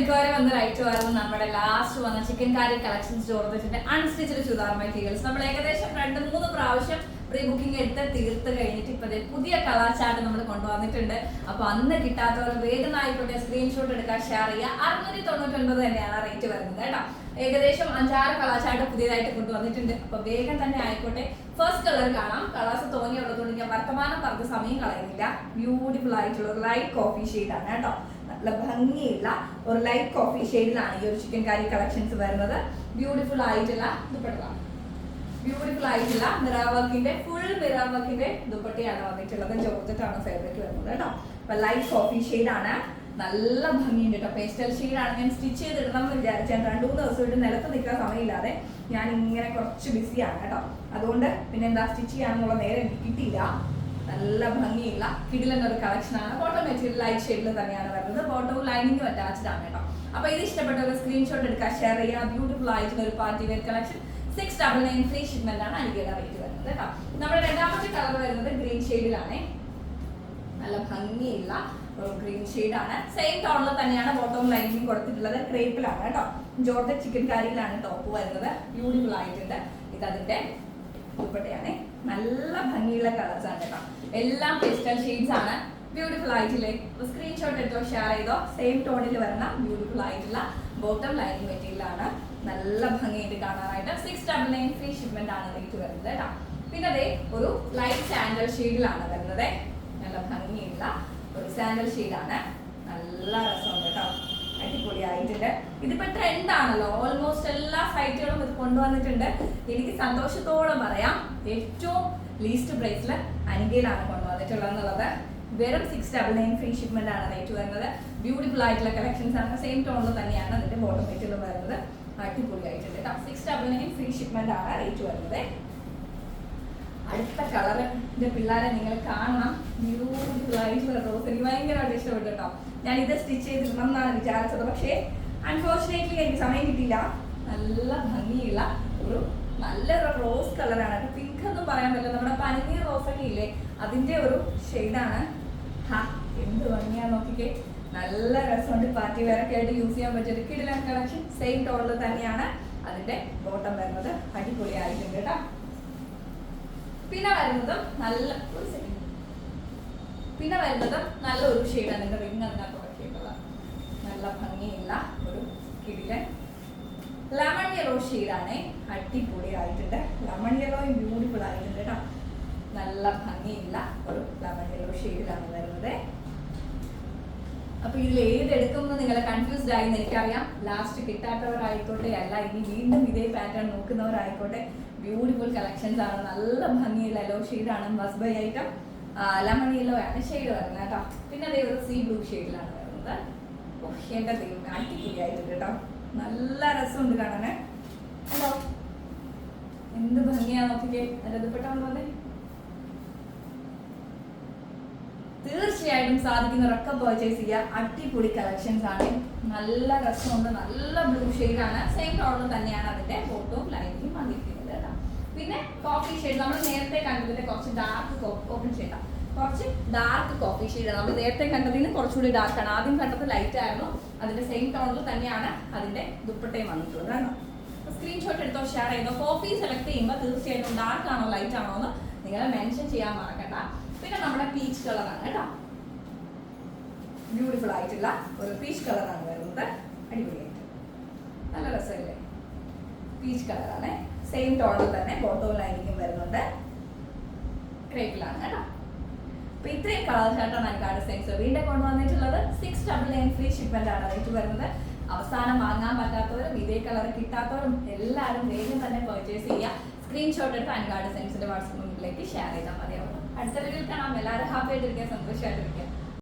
Enquiry വന്ന right വരുന്നത് നമ്മുടെ ലാസ്റ്റ് വന്ന ചിക്കൻ കാരി കളക്ഷൻസ് ചോർത്തിച്ചിട്ട് അൺസ്റ്റിച്ചഡ് ചുതാർ മെറ്റീരിയൽസ് നമ്മൾ ഏകദേശം രണ്ട് മൂന്ന് പ്രാവശ്യം പ്രീ ബുക്കിംഗ് എടുത്ത് തീർത്ത് കഴിഞ്ഞിട്ട് ഇപ്പൊ പുതിയ കളർ ചാർട്ട് നമ്മൾ കൊണ്ടുവന്നിട്ടുണ്ട്. അപ്പൊ അന്ന് കിട്ടാത്തവർ വേഗം ആയിക്കോട്ടെ സ്ക്രീൻഷോട്ട് എടുക്കാൻ ഷെയർ ചെയ്യുക. അറുന്നൂറ്റി തൊണ്ണൂറ്റൊൻപത് തന്നെയാണ് റേറ്റ് വരുന്നത് കേട്ടോ. ഏകദേശം അഞ്ചാറ് കളർ ചാർട്ട് പുതിയതായിട്ട് കൊണ്ടുവന്നിട്ടുണ്ട്. അപ്പൊ വേഗം തന്നെ ആയിക്കോട്ടെ. ഫസ്റ്റ് കളർ കാണാം. കളേഴ്സ് തോന്നിയുള്ളതുകൊണ്ട് ഞാൻ വർത്തമാനം പറഞ്ഞ സമയം കളയുന്നില്ല. ബ്യൂട്ടിഫുൾ ആയിട്ടുള്ള ലൈറ്റ് കോഫി ആണ് കേട്ടോ. ഭംഗിയുള്ള ഒരു ലൈറ്റ് കോഫി ഷെയ്ഡിലാണ് ഈ ഒരു ചിക്കൻ കറി കളക്ഷൻസ് വരുന്നത്. ബ്യൂട്ടിഫുൾ ആയിട്ടുള്ള ദുപ്പട്ട. ബ്യൂട്ടിഫുൾ ആയിട്ടുള്ള മിറർ വർക്കിന്റെ ഫുൾ മിറർ വർക്കിന്റെ ദുപ്പട്ടയാണ് വന്നിട്ടുള്ളത്. ജോർജറ്റാണ് ഫേവറേറ്റ് വരുന്നത് കേട്ടോ. അപ്പൊ ലൈറ്റ് കോഫി ഷെയ്ഡാണ് നല്ല ഭംഗിയുണ്ട് കേട്ടോ. പേസ്റ്റൽ ഷെയ്ഡാണ് ഞാൻ സ്റ്റിച്ച് ചെയ്തിടണം എന്ന് വിചാരിച്ചാൽ രണ്ടു ദിവസം ഇട്ട് നിലത്ത് നിൽക്കാൻ സമയമില്ലാതെ ഞാൻ ഇങ്ങനെ കുറച്ച് ബിസിയാണ് കേട്ടോ. അതുകൊണ്ട് പിന്നെ എന്താ സ്റ്റിച്ച് ചെയ്യാനുള്ള നേരം എനിക്ക് കിട്ടിയില്ല. നല്ല ഭംഗിയുള്ള കിടിലൻ ഒരു കളക്ഷൻ ആണ്. ബോട്ടം മെറ്റീരിയൽ ലൈറ്റ് ഷെയ്ഡിൽ തന്നെയാണ് വരുന്നത്. ബോട്ടവും ലൈനിങ്ങും അറ്റാച്ച്ഡ് ആണ് കേട്ടോ. അപ്പൊ ഇത് ഇഷ്ടപ്പെട്ട ഒരു സ്ക്രീൻഷോട്ട് എടുക്കുക ഷെയർ ചെയ്യുക ബ്യൂട്ടിഫുൾ ആയിട്ടുള്ള ഒരു party wear collection six double nine free shipment ആണ് അനികയുടെ റേറ്റ് വരുന്നത് കേട്ടോ. നമ്മുടെ രണ്ടാമത്തെ കളർ വരുന്നത് ഗ്രീൻ ഷെയ്ഡിലാണ് നല്ല ഭംഗിയുള്ള ഗ്രീൻ ഗ്രീൻ ആണ്. സെയിം ടോണിൽ തന്നെയാണ് ബോട്ടം ലൈനിങ് കൊടുത്തിട്ടുള്ളത്. ക്രേപ്പിലാണ് കേട്ടോ. ജോർജ ചിക്കൻ കാരിയിലാണ് ടോപ്പ് വരുന്നത്. ബ്യൂട്ടിഫുൾ ആയിട്ടുണ്ട്. ഇത് അതിന്റെ ദുപ്പട്ടയാണ് നല്ല ഭംഗിയുള്ള കളേഴ്സ് ആണ് കേട്ടോ. എല്ലാം പേസ്റ്റൽ ഷെയ്ഡ്സ് ആണ്. ബ്യൂട്ടിഫുൾ ആയിട്ടില്ലേ? സ്ക്രീൻഷോട്ട് എടുത്തോ ഷെയർ ചെയ്തോ. സെയിം ടോണിൽ വരുന്ന ബ്യൂട്ടിഫുൾ ആയിട്ടുള്ള ബോട്ടം ലൈനിങ് മെറ്റീരിയൽ ആണ്. നല്ല ഭംഗിയായിട്ട് കാണാനായിട്ട് six double nine free shipment ആണ് റേറ്റ് വരുന്നത് കേട്ടോ. പിന്നെ അതെ ഒരു ലൈറ്റ് സാൻഡൽ ഷെയ്ഡിലാണ് വരുന്നത്. നല്ല ഭംഗിയുള്ള ഒരു സാൻഡൽ ഷെയ്ഡാണ് നല്ല രസമുണ്ട് കേട്ടോ. അടിപൊളിയായിട്ടുണ്ട്. ഇതിപ്പോ ട്രെൻഡ് ആണല്ലോ. ഓൾമോസ്റ്റ് എല്ലാ കൊണ്ടുവന്നിട്ടുണ്ട്. എനിക്ക് സന്തോഷത്തോടെ പറയാം ഏറ്റവും ലീസ്റ്റ് പ്രൈസിൽ അനികയിലാണ് കൊണ്ടുവന്നിട്ടുള്ളത് എന്നുള്ളത് വെറും six double nine free shipment ആണ് റേറ്റ് വരുന്നത് ബ്യൂട്ടിഫുൾ ആയിട്ടുള്ള കളക്ഷൻസ് ആണ്. സെയിം ടോണിൽ തന്നെയാണ് അതിന്റെ ബോട്ടം മെറ്റീരിയൽ വരുന്നത്. അടിപൊളിയായിട്ടുണ്ട് കേട്ടോ six double nine free shipment ആണ് റേറ്റ് വരുന്നത് അടുത്ത കളറിന്റെ പിള്ളേരെ നിങ്ങൾ കാണണം. ബ്യൂട്ടിഫുൾ ആയിട്ടുള്ള റോസ് എനിക്ക് ഭയങ്കരമായിട്ട് ഇഷ്ടപ്പെട്ടു കേട്ടോ ഞാൻ ഇത് സ്റ്റിച്ച് ചെയ്തിടണം എന്നാണ് വിചാരിച്ചത്. പക്ഷേ അൺഫോർച്ചുനേറ്റ്ലി എനിക്ക് സമയം കിട്ടിയില്ല. നല്ല ഭംഗിയുള്ള ഒരു നല്ല റോസ് കളറാണ് പിങ്ക് എന്ന് പറയാൻ പറ്റില്ല. നമ്മുടെ പനിനീർ റോസൊക്കെ ഇല്ലേ? അതിന്റെ ഒരു ഷെയ്ഡാണ് ഹാ എന്ത് ഭംഗിയാ നോക്കിക്കേ. നല്ല രസമുണ്ട്. പാർട്ടി വേറൊക്കെ ആയിട്ട് യൂസ് ചെയ്യാൻ പറ്റിയ ഒരു കിടിലൻ കളക്ഷൻ സെയിം ടോണിൽ തന്നെയാണ്. അതിന്റെ ബോട്ടം വരുന്നത് അടിപൊളിയായിട്ടുണ്ട് കേട്ടോ. പിന്നെ വരുന്നത് നല്ല ഒരു second. പിന്നെ വരുന്നത് നല്ല ഒരു ഷെയ്ഡാണ് എന്റെ റിങ് അതിനകത്ത് ഉറക്കിയിട്ടുള്ളത് നല്ല ഭംഗിയുള്ള ഒരു കിടിലൻ ലെമൺ യെല്ലോ ഷെയ്ഡാണേ. അടിപൊളി ആയിട്ടുണ്ട് ലെമൺ യെല്ലോയും ബ്യൂട്ടിഫുൾ ആയിട്ടുണ്ട് കേട്ടോ നല്ല ഭംഗിയില്ല ഒരു ലെമൺ യെല്ലോ ഷെയ്ഡിലാണ് വരുന്നത്. അപ്പൊ ഇതിൽ ഏത് എടുക്കുമെന്ന് നിങ്ങൾ കൺഫ്യൂസ്ഡ് ആയി എനിക്കറിയാം. ലാസ്റ്റ് കിട്ടാത്തവരായിക്കോട്ടെ അല്ല ഇനി വീണ്ടും ഇതേ പാറ്റേൺ നോക്കുന്നവരായിക്കോട്ടെ. ബ്യൂട്ടിഫുൾ കളക്ഷൻസ് ആണ്. നല്ല ഭംഗിയുള്ള യെല്ലോ ഷെയ്ഡാണ് must buy item lemon yellow ആണ് ഷെയ്ഡ് വരുന്നത് കേട്ടോ പിന്നെ അതേ ഒരു സീ ബ്ലൂ ഷെയ്ഡിലാണ് വരുന്നത്. ദൈവം അടിപൊളിയായിട്ടുണ്ട് കേട്ടോ നല്ല രസമുണ്ട് കാണാനേ. ഹലോ എന്ത് ഭംഗിയാ നോക്കിക്കേ. അതിന്റെ ദുപ്പട്ടാന്ന് പറഞ്ഞേ തീർച്ചയായിട്ടും സാധിക്കുന്നവരൊക്കെ പർച്ചേസ് ചെയ്യുക അടിപൊളി കളക്ഷൻസ് ആണ്. നല്ല രസമുണ്ട്. നല്ല ബ്ലൂ ആണ്. സെയിം കളർ തന്നെയാണ് അതിന്റെ ഫോട്ടോ ലൈനിങ്ങും വന്നിരിക്കുന്നത് പിന്നെ കോഫി ഷെയ്ഡ് നമ്മൾ നേരത്തെ കണ്ടതിന്റെ കുറച്ച് ഡാർക്ക് ഓപ്പൺ ഷെയ്ഡാണ് കുറച്ച് ഡാർക്ക് കോഫി ഷെയ്ഡ് നമ്മൾ നേരത്തെ കണ്ടതിന് കുറച്ചുകൂടി ഡാർക്ക് ആണ്. ആദ്യം കണ്ടത് ലൈറ്റ് ആയിരുന്നു. അതിന്റെ സെയിം ടോണിൽ തന്നെയാണ് അതിന്റെ ദുപ്പട്ടയും വന്നിട്ടുള്ളത് കേട്ടോ. സ്ക്രീൻഷോട്ട് എടുത്തോ ഷെയർ ചെയ്തോ. കോഫി സെലക്ട് ചെയ്യുമ്പോൾ തീർച്ചയായിട്ടും ഡാർക്ക് ആണോ ലൈറ്റ് ആണോ എന്ന് നിങ്ങൾ മെൻഷൻ ചെയ്യാൻ മറക്കണ്ട. പിന്നെ നമ്മുടെ പീച്ച് കളറാണ് കേട്ടോ. ബ്യൂട്ടിഫുൾ ആയിട്ടുള്ള ഒരു പീച്ച് കളറാണ് വരുന്നത്. അടിപൊളിയായിട്ട്. നല്ല രസമല്ലേ? പീച്ച് കളറാണ് സെയിം ടോണിൽ തന്നെ ബോട്ടോ ലൈനിങ്ങും വരുന്നുണ്ട് ക്രേപ്പിലാണ് കേട്ടോ. അപ്പൊ ഇത്രയും കളർ ചാർട്ടാണ് എനിക്ക് സെൻസ് വീണ്ടും കൊണ്ടുവന്നിട്ടുള്ളത് six double nine free shipment ആണ് റേറ്റ് വരുന്നത്. അവസാനം വാങ്ങാൻ പറ്റാത്തവരും ഇതേ കളർ കിട്ടാത്തവരും എല്ലാവരും വേഗം തന്നെ പർച്ചേസ് ചെയ്യുക. സ്ക്രീൻഷോട്ട് എടുത്ത് അൻകാർഡ് സെൻസിന്റെ വാട്സപ്പ് ഗ്രൂപ്പിലേക്ക് ഷെയർ ചെയ്താൽ മതിയാവും. അടുത്ത വീട്ടിൽ കാണാം. എല്ലാവരും ഹാപ്പി ആയിട്ടിരിക്കുക സന്തോഷമായിട്ടിരിക്കുക.